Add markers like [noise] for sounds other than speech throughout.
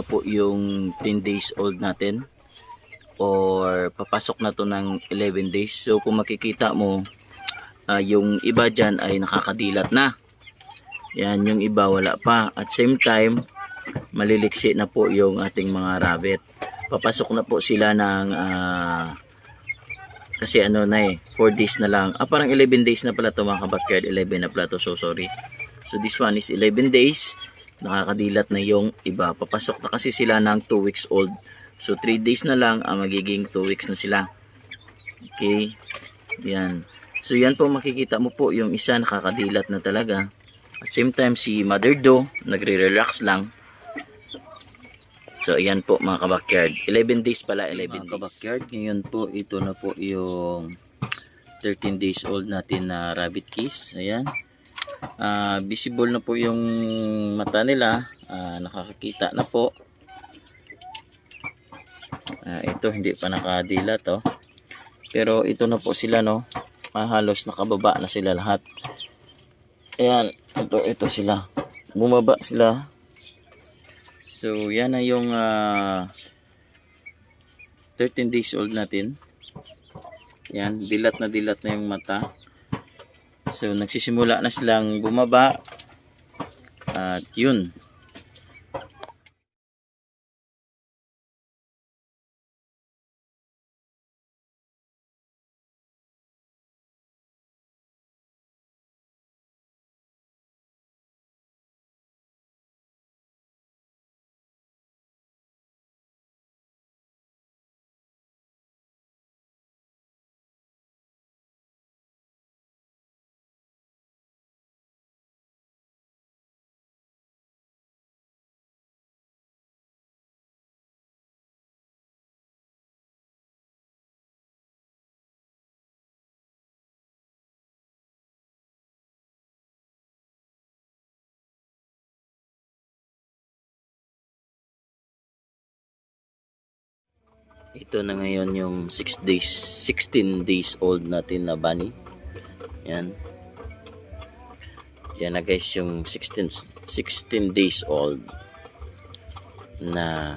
na po yung 10 days old natin. Or papasok na to ng 11 days. So kung makikita mo, ah, yung iba dyan ay nakakadilat na. Yan, yung iba wala pa. At same time, maliliksi na po yung ating mga rabbit. Papasok na po sila ng ah, kasi ano na eh, 4 days na lang. Ah, parang 11 days na pala to mga kabakyard. 11 na pala to, so sorry. So this one is 11 days. Nakakadilat na yung iba. Papasok na kasi sila ng 2 weeks old. So 3 days na lang ang magiging 2 weeks na sila. Okay. Yan. So yan po makikita mo po yung isa nakakadilat na talaga. At same time si Mother Do nagre-relax lang. So ayan po mga kabakyard. 11 days pala 11 mga kabakyard. Ngayon po ito na po yung 13 days old natin na rabbit kiss. Ayan. Ah, visible na po yung mata nila. Ah, nakakakita na po. Ah, ito hindi pa nakadila to. Pero ito na po sila no. Ah, halos nakababa na sila lahat. Ayan, ito ito sila. Bumaba sila. So, yan na yung ah, 13 days old natin. Yan, dilat na dilat na yung mata. So, nagsisimula na silang bumaba. At yun. Ito na ngayon yung 6 days, 16 days old natin na bunny. Yan. Yan na guys yung 16, 16 days old na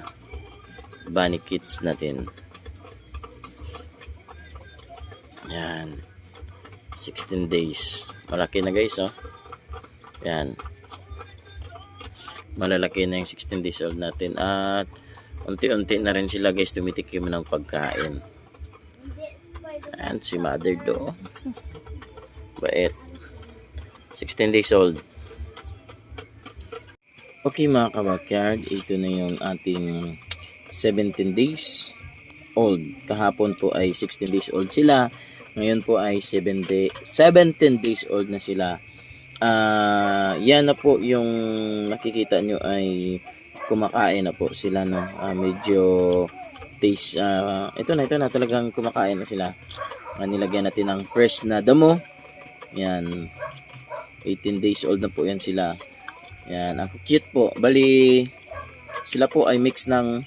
bunny kits natin. Yan. 16 days. Malaki na guys oh. Yan. Malalaki na yung 16 days old natin at unti-unti na rin sila guys tumitikim ng pagkain. Ayan si mother do. Bait. 16 days old. Okay mga kabakyard, ito na yung ating 17 days old. Kahapon po ay 16 days old sila. Ngayon po ay 7 day, 17 days old na sila. Ah, yan na po yung nakikita nyo ay kumakain na po sila no. Ah, medyo taste ah, ito na ito na talagang kumakain na sila. Ah, nilagyan natin ng fresh na damo. Yan. 18 days old na po yan sila. Yan, ang cute po. Bali sila po ay mix ng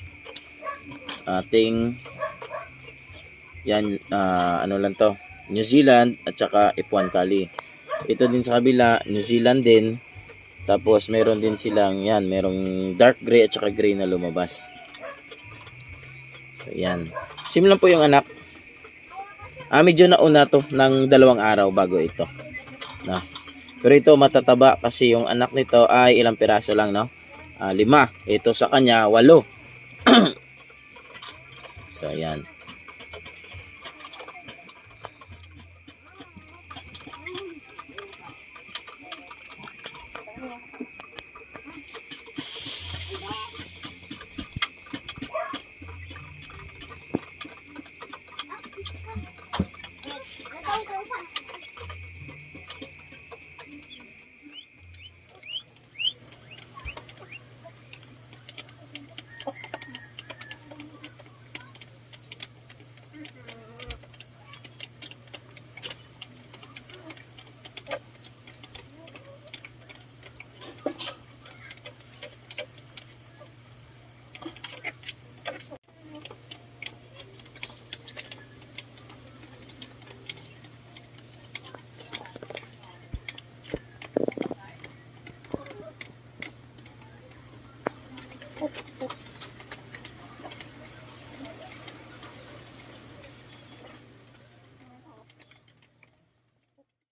ating yan ah, ano lang to. New Zealand at saka F1 Kali. Ito din sa kabila, New Zealand din. Tapos meron din silang yan, merong dark gray at saka gray na lumabas. So yan. Sim lang po yung anak. Ah, medyo nauna to ng dalawang araw bago ito. No. Pero ito matataba kasi yung anak nito ay ilang piraso lang, no? Ah, lima. Ito sa kanya, walo. [clears throat] so, yan.